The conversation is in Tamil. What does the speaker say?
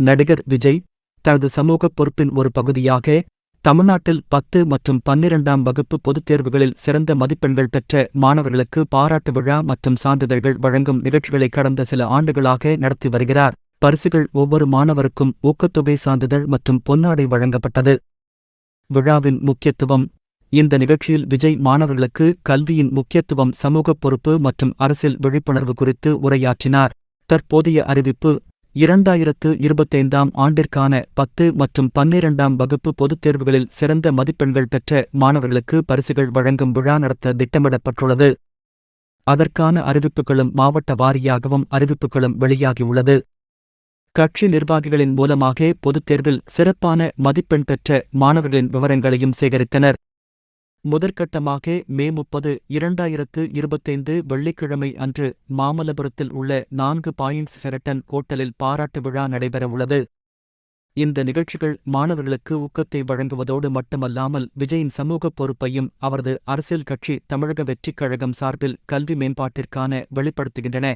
நடிகர் விஜய் தனது சமூக பொறுப்பின் ஒரு பகுதியாக தமிழ்நாட்டில் பத்து மற்றும் பன்னிரண்டாம் வகுப்பு பொதுத் தேர்வுகளில் சிறந்த மதிப்பெண்கள் பெற்ற மாணவர்களுக்கு பாராட்டு விழா மற்றும் சான்றிதழ்கள் வழங்கும் நிகழ்ச்சிகளை கடந்த சில ஆண்டுகளாக நடத்தி வருகிறார். பரிசுகள் ஒவ்வொரு மாணவருக்கும் ஊக்கத்தொகை சான்றிதழ் மற்றும் பொன்னாடை வழங்கப்பட்டது. விழாவின் முக்கியத்துவம் இந்த நிகழ்ச்சியில் விஜய் மாணவர்களுக்கு கல்வியின் முக்கியத்துவம் சமூக பொறுப்பு மற்றும் அரசியல் விழிப்புணர்வு குறித்து உரையாற்றினார். தற்போதைய அறிவிப்பு இரண்டாயிரத்து இருபத்தைந்தாம் ஆண்டிற்கான பத்து மற்றும் பன்னிரண்டாம் வகுப்பு பொதுத் தேர்வுகளில் சிறந்த மதிப்பெண்கள் பெற்ற மாணவர்களுக்கு பரிசுகள் வழங்கும் விழா நடத்த திட்டமிடப்பட்டுள்ளது. அதற்கான அறிவிப்புகளும் மாவட்ட வாரியாகவும் அறிவிப்புகளும் வெளியாகியுள்ளது. கட்சி நிர்வாகிகளின் மூலமாக பொதுத் தேர்வில் சிறப்பான மதிப்பெண் பெற்ற மாணவர்களின் விவரங்களையும் சேகரித்தனர். முதற்கட்டமாக மே முப்பது இரண்டாயிரத்து இருபத்தைந்து வெள்ளிக்கிழமை அன்று மாமல்லபுரத்தில் உள்ள நான்கு பாயிண்ட்ஸ் ஃபெரட்டன் ஹோட்டலில் பாராட்டு விழா நடைபெறவுள்ளது. இந்த நிகழ்ச்சிகள் மாணவர்களுக்கு ஊக்கத்தை வழங்குவதோடு மட்டுமல்லாமல் விஜயின் சமூக பொறுப்பையும் அவரது அரசியல் கட்சி தமிழக வெற்றிக் கழகம் சார்பில் கல்வி மேம்பாட்டிற்கான வெளிப்படுத்துகின்றன.